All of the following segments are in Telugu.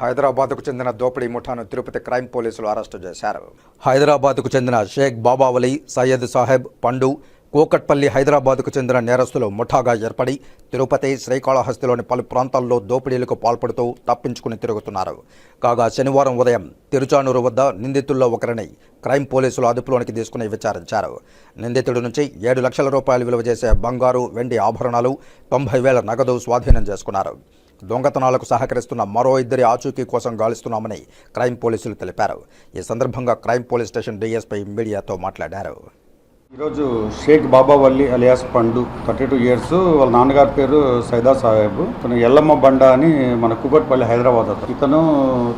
హైదరాబాద్కు చెందిన దోపిడీ ముఠాను తిరుపతి క్రైమ్ పోలీసులు అరెస్టు చేశారు. హైదరాబాద్కు చెందిన షేక్ బాబావలి సయ్యద్ సాహెబ్ పండు కూకట్పల్లి హైదరాబాద్కు చెందిన నేరస్తులు ముఠాగా ఏర్పడి తిరుపతి శ్రీకాళహస్తిలోని పలు ప్రాంతాల్లో దోపిడీలకు పాల్పడుతూ తప్పించుకుని తిరుగుతున్నారు. కాగా శనివారం ఉదయం తిరుచానూరు వద్ద నిందితుల్లో ఒకరిని క్రైమ్ పోలీసులు అదుపులోనికి తీసుకుని విచారించారు. నిందితుడి నుంచి ఏడు లక్షల రూపాయలు విలువ చేసే బంగారు వెండి ఆభరణాలు తొంభై వేల నగదు స్వాధీనం చేసుకున్నారు. దొంగతనాలకు సహకరిస్తున్న మరో ఇద్దరి ఆచూకీ కోసం గాలిస్తున్నామని క్రైమ్ పోలీసులు తెలిపారు. ఈ సందర్భంగా క్రైమ్ పోలీస్ స్టేషన్ డీఎస్పై మీడియాతో మాట్లాడారు. ఈరోజు Shaik Baba Valli alias Pandu thirty two years. వాళ్ళ నాన్నగారి పేరు సైదా సాహెబ్. తను ఎల్లమ్మ బండ అని మన కుకట్పల్లి హైదరాబాద్ అతను. ఇతను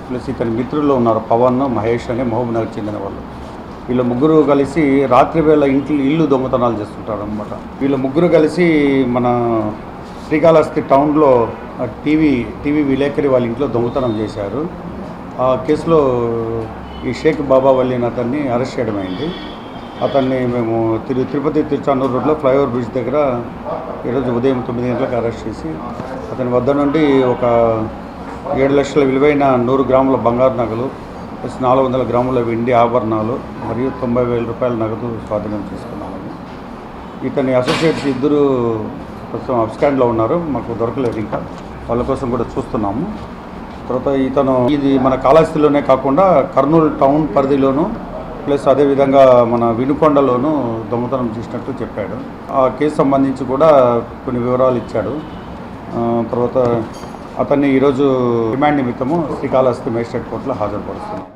ప్లస్ ఇతని మిత్రులు ఉన్నారు పవన్ మహేష్ అని మహబూబ్ నగర్ చెందిన వాళ్ళు. వీళ్ళ ముగ్గురు కలిసి రాత్రి వేళ ఇంట్లో ఇల్లు దొంగతనాలు చేస్తుంటారు అనమాట వీళ్ళ ముగ్గురు కలిసి మన శ్రీకాళహస్తి టౌన్లో టీవీ టీవీ విలేకరి వాళ్ళ ఇంట్లో దొంగతనం చేశారు. ఆ కేసులో ఈ షేక్ బాబా అతన్ని అరెస్ట్ చేయడమైంది. అతన్ని మేము తిరు తిరుపతి తిరుచానూరు రోడ్లో ఫ్లైఓవర్ బ్రిడ్జ్ దగ్గర ఈరోజు ఉదయం తొమ్మిది గంటలకు అరెస్ట్ చేసి అతని వద్ద నుండి ఒక ఏడు లక్షల విలువైన నూరు గ్రాముల బంగారు నగలు ప్లస్ నాలుగు వందల గ్రాముల వెండి ఆభరణాలు మరియు తొంభై వేల రూపాయల నగదు స్వాధీనం చేసుకున్నాము. ఇతని అసోసియేట్స్ ఇద్దరు ప్రస్తుతం అబ్స్కాండ్లో ఉన్నారు మాకు దొరకలేదు ఇంకా. వాళ్ళ కోసం కూడా చూస్తున్నాము. తర్వాత ఇతను ఇది మన కాళహస్తిలోనే కాకుండా కర్నూలు టౌన్ పరిధిలోనూ ప్లస్ అదేవిధంగా మన వినుకొండలోను దొంగతనం చేసినట్టు చెప్పాడు. ఆ కేసు సంబంధించి కూడా కొన్ని వివరాలు ఇచ్చాడు. తర్వాత అతన్ని ఈరోజు రిమాండ్ నిమిత్తము శ్రీకాళహస్తి మేజిస్ట్రేట్ కోర్టులో హాజరుపరుస్తున్నాం.